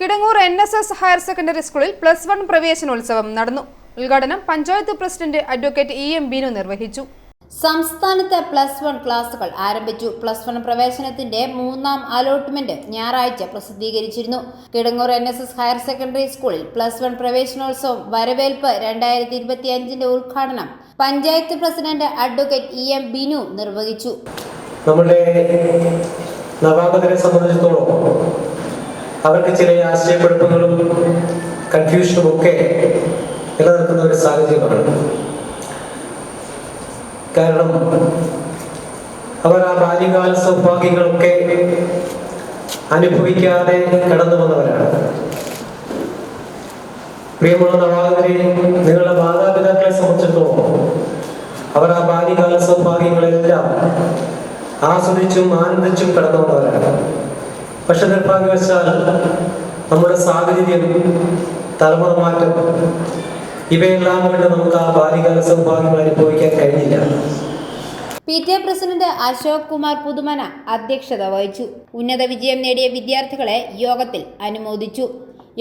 Kidangoor N S S higher secondary സ്കൂളിൽ plus one പ്രവേശനോത്സവം നടന്നു. ഉദ്ഘാടനം panchayat president advocate E M Binu നിർവഹിച്ചു. സംസ്ഥാനത്ത് പ്ലസ് വൺ ക്ലാസുകൾ ആരംഭിച്ചു. പ്ലസ് വൺ പ്രവേശനത്തിന്റെ മൂന്നാം അലോട്ട്മെന്റ് ഞായറാഴ്ച പ്രസിദ്ധീകരിച്ചിരുന്നു. Kidangoor N S S higher secondary സ്കൂളിൽ പ്ലസ് വൺ പ്രവേശനോത്സവം വരവേൽപ്പ് രണ്ടായിരത്തി ഇരുപത്തി അഞ്ചിന്റെ ഉദ്ഘാടനം panchayat president advocate E M Binu നിർവഹിച്ചു. നമ്മുടെ നവാഗതരെ സംബന്ധിച്ചിടത്തോളം അവർക്ക് ചില ആശയക്കുഴപ്പങ്ങളും കൺഫ്യൂഷനും ഒക്കെ നിലനിൽക്കുന്ന ഒരു സാഹചര്യമാണ്. കാരണം അവർ ആ ബാല്യകാല സൗഭാഗ്യങ്ങളൊക്കെ അനുഭവിക്കാതെ കടന്നു വന്നവരാണ്. പ്രിയമുള്ള നവാകരെ നിങ്ങളുടെ മാതാപിതാക്കളെ സംബന്ധിച്ചിടത്തോളം അവർ ആ ബാല്യകാല സൗഭാഗ്യങ്ങളെല്ലാം ആസ്വദിച്ചും ആനന്ദിച്ചും കടന്നു വന്നവരാണ്. പക്ഷെ നിർഭാഗ്യവശാൽ നമ്മുടെ സാഹചര്യം തലമുറ മാറ്റം. ഇവയെല്ലാം കൊണ്ട് നമുക്ക് ആ ബാല്യകാല സൗഭാഗ്യങ്ങൾ അനുഭവിക്കാൻ കഴിഞ്ഞില്ല. P T A president Ashok Kumar Puthumana അധ്യക്ഷത വഹിച്ചു. ഉന്നത വിജയം നേടിയ വിദ്യാർത്ഥികളെ യോഗത്തിൽ അനുമോദിച്ചു.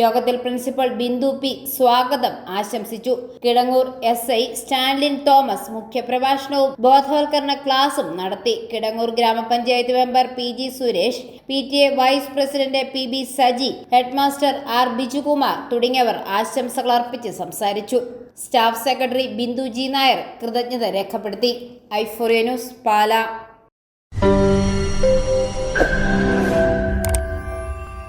യോഗത്തിൽ പ്രിൻസിപ്പൽ ബിന്ദു പി സ്വാഗതം ആശംസിച്ചു. കിടങ്ങൂർ എസ് ഐ സ്റ്റാൻലിൻ തോമസ് മുഖ്യപ്രഭാഷണവും ബോധവൽക്കരണ ക്ലാസും നടത്തി. കിടങ്ങൂർ ഗ്രാമപഞ്ചായത്ത് member P G Suresh P T A vice president P B Saji headmaster R Bijukumar തുടങ്ങിയവർ ആശംസകൾ അർപ്പിച്ച് സംസാരിച്ചു. Staff secretary Bindu G Nair കൃതജ്ഞത രേഖപ്പെടുത്തി. ഐഫോറിയ ന്യൂസ് പാല.